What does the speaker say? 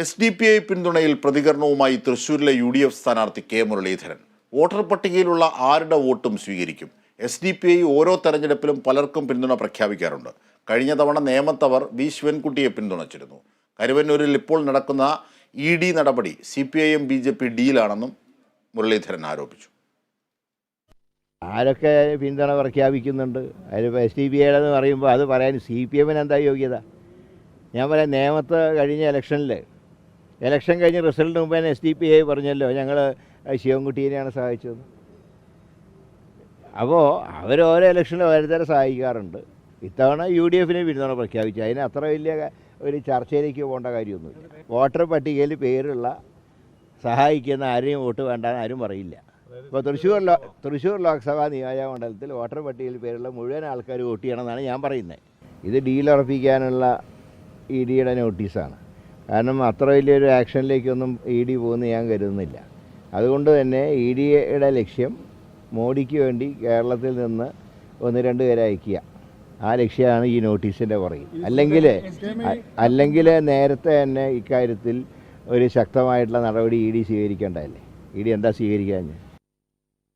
S D P I പിന്തുണയിൽ പ്രതികരണവുമായി തൃശൂരിലെ യു ഡി എഫ് സ്ഥാനാർത്ഥി കെ മുരളീധരൻ. വോട്ടർ പട്ടികയിലുള്ള ആരുടെ വോട്ടും സ്വീകരിക്കും. എസ് ഡി പി ഐ ഓരോ തെരഞ്ഞെടുപ്പിലും പലർക്കും പിന്തുണ പ്രഖ്യാപിക്കാറുണ്ട്. കഴിഞ്ഞ തവണ നേമത്തവർ വി ശിവൻകുട്ടിയെ പിന്തുണച്ചിരുന്നു. കരുവന്നൂരിൽ ഇപ്പോൾ നടക്കുന്ന ഇ ഡി നടപടി C P I M B J P ഡിയിലാണെന്നും Muraleedharan ആരോപിച്ചു. ആരൊക്കെ പിന്തുണ പ്രഖ്യാപിക്കുന്നുണ്ട്? എസ് ഡി പി എന്ന് പറയുമ്പോൾ അത് പറയാൻ സി പി എമ്മിന് എന്താ യോഗ്യത? ഞാൻ പറയാം നേമത്ത് കഴിഞ്ഞ ഇലക്ഷനിൽ ഇലക്ഷൻ കഴിഞ്ഞ് റിസൾട്ട് മുമ്പേ എസ് ഡി പി ഐ പറഞ്ഞല്ലോ ഞങ്ങൾ ശിവൻകുട്ടീനെയാണ് സഹായിച്ചത്. അപ്പോൾ അവർ ഓരോ ഇലക്ഷനിൽ ഓരോരുത്തരെ സഹായിക്കാറുണ്ട്. ഇത്തവണ യു ഡി എഫിനെ പിന്തുണ പ്രഖ്യാപിച്ചു അതിന് അത്ര വലിയ ഒരു ചർച്ചയിലേക്ക് പോകേണ്ട കാര്യമൊന്നുമില്ല. വോട്ടർ പട്ടികയിൽ പേരുള്ള സഹായിക്കുന്ന ആരെയും വോട്ട് വേണ്ട ആരും പറയില്ല. ഇപ്പോൾ തൃശ്ശൂർ ലോ തൃശ്ശൂർ ലോക്സഭാ നിയോജക മണ്ഡലത്തിൽ വോട്ടർ പട്ടികയിൽ പേരുള്ള മുഴുവൻ ആൾക്കാർ വോട്ട് ചെയ്യണമെന്നാണ് ഞാൻ പറയുന്നത്. ഇത് ഡീലുറപ്പിക്കാനുള്ള ഇ ഡിയുടെ നോട്ടീസാണ്. കാരണം അത്ര വലിയൊരു ആക്ഷനിലേക്കൊന്നും ഇ ഡി പോകുമെന്ന് ഞാൻ കരുതുന്നില്ല. അതുകൊണ്ട് തന്നെ ഇ ഡിയുടെ ലക്ഷ്യം മോഡിക്ക് വേണ്ടി കേരളത്തിൽ നിന്ന് ഒന്ന് രണ്ട് പേരെ അയക്കുക. ആ ലക്ഷ്യമാണ് ഈ നോട്ടീസിന്റെ പുറകിൽ. അല്ലെങ്കിൽ അല്ലെങ്കിൽ നേരത്തെ തന്നെ ഇക്കാര്യത്തിൽ ഒരു ശക്തമായിട്ടുള്ള നടപടി ഇ ഡി സ്വീകരിക്കേണ്ടതല്ലേ? ഇ ഡി എന്താ സ്വീകരിക്കാൻ